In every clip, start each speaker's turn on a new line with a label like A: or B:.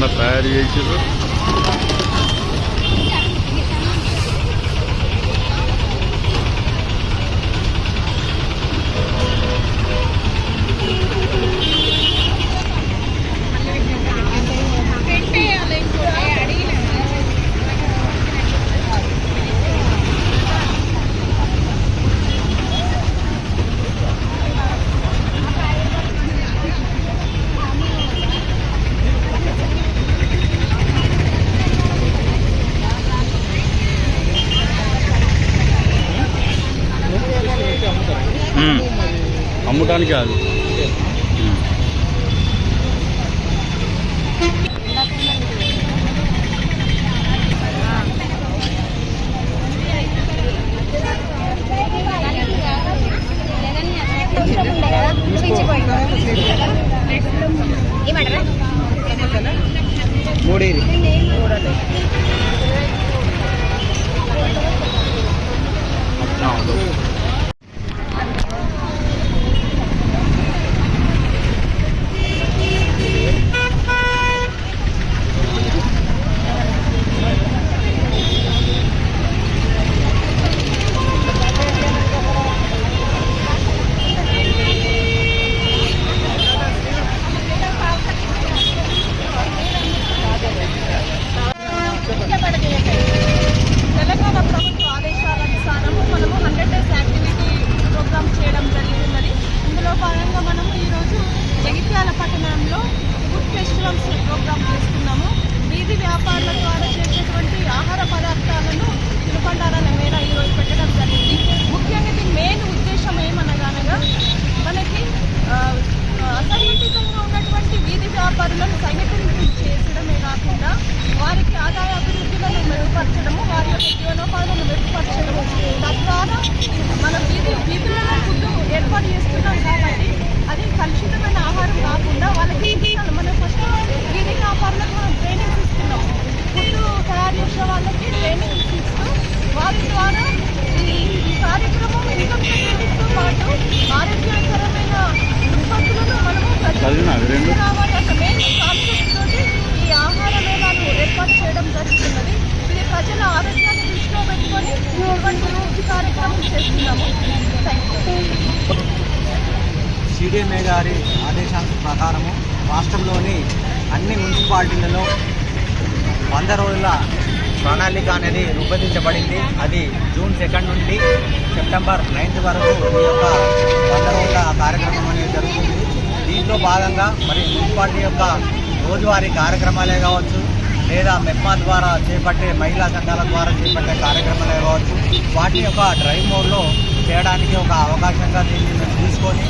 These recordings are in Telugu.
A: na praia e aí tirou. అమ్మటానికి
B: కాదు.
C: మూడేది.
B: తెలంగాణ వారి ద్వారా ఈ కార్యక్రమం జనరేషన్తో పాటు ఆరోగ్యకరమైన ఉత్పత్తులను మనము? రావాలి అన్న మెయిన్ ఈ ఆహార మేళాలు ఏర్పాటు చేయడం జరుగుతున్నది. ఇది ప్రజల ఆరోగ్యాన్ని దృష్టిలో పెట్టుకొని ఇటువంటి ఈ కార్యక్రమం చేస్తున్నాము.
C: సిడిఎంఏ గారి ఆదేశాల ప్రకారము రాష్ట్రంలోని అన్ని మున్సిపాలిటీలలో వంద రోజుల ప్రణాళిక అనేది రూపొందించబడింది. అది జూన్ సెకండ్ నుండి సెప్టెంబర్ నైన్త్ వరకు ఈ యొక్క వంద రోజుల కార్యక్రమం అనేది జరుగుతుంది. దీంట్లో భాగంగా మరి మున్సిపాలిటీ యొక్క రోజువారీ కార్యక్రమాలే కావచ్చు లేదా మెప్మా ద్వారా చేపట్టే మహిళా సంఘాల ద్వారా చేపట్టే కార్యక్రమాలే కావచ్చు. వాటి యొక్క డ్రైవ్ మోడ్లో చేయడానికి ఒక అవకాశంగా దీన్ని తీసుకొని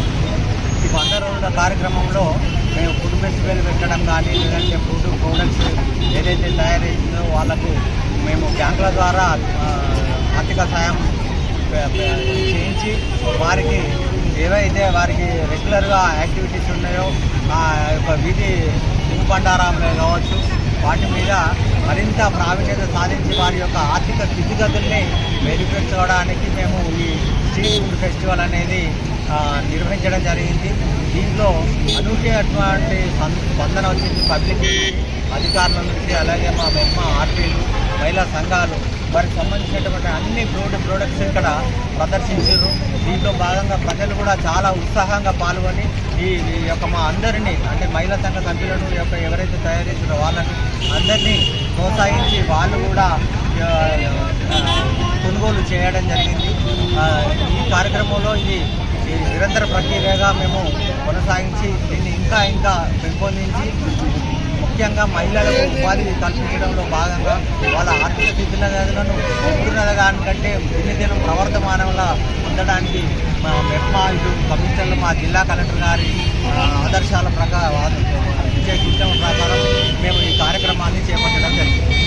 C: వంద కార్యక్రమంలో మేము ఫుడ్ ఫెస్టివల్ పెట్టడం కానీ లేదంటే ఫుడ్ ప్రొడక్ట్స్ ఏదైతే తయారు వాళ్ళకు మేము బ్యాంకుల ద్వారా ఆర్థిక సాయం చేయించి వారికి ఏవైతే వారికి రెగ్యులర్గా యాక్టివిటీస్ ఉన్నాయో ఆ యొక్క వీధి తినుబండారాలు కావచ్చు వాటి మీద మరింత ప్రావీణ్యత సాధించి వారి యొక్క ఆర్థిక స్థితిగతుల్ని మెరుగుపరచుకోవడానికి మేము ఈ స్ట్రీట్ ఫుడ్ ఫెస్టివల్ అనేది నిర్వహించడం జరిగింది. దీంట్లో అనూహ్యటువంటి అటువంటి స్పందన వచ్చింది పబ్లిక్. అధికారుల నుంచి అలాగే మా బొమ్మ ఆర్పీలు మహిళా సంఘాలు వారికి సంబంధించినటువంటి అన్ని ప్రోడ ప్రోడక్ట్స్ ఇక్కడ ప్రదర్శించారు. దీంట్లో భాగంగా ప్రజలు కూడా చాలా ఉత్సాహంగా పాల్గొని ఈ ఈ యొక్క మా అందరినీ అంటే మహిళా సంఘ సభ్యులను ఈ యొక్క ఎవరైతే తయారు చేసిన వాళ్ళని అందరినీ ప్రోత్సహించి వాళ్ళు కూడా కొనుగోలు చేయడం జరిగింది. ఈ కార్యక్రమంలో ఇది ఈ నిరంతర ప్రక్రియగా మేము కొనసాగించి దీన్ని ఇంకా ఇంకా పెంపొందించి ముఖ్యంగా మహిళలకు ఉపాధి కల్పించడంలో భాగంగా వాళ్ళ ఆర్థిక స్థితిగతులను కంటే దినదినం ప్రవర్తమానంగా ఉండడానికి మా మెప్మా ఇటు కమిషనర్లు మా జిల్లా కలెక్టర్ గారి ఆదర్శాల ప్రకారం విజయ సూచనల ప్రకారం మేము ఈ కార్యక్రమాన్ని చేపట్టడం జరిగింది.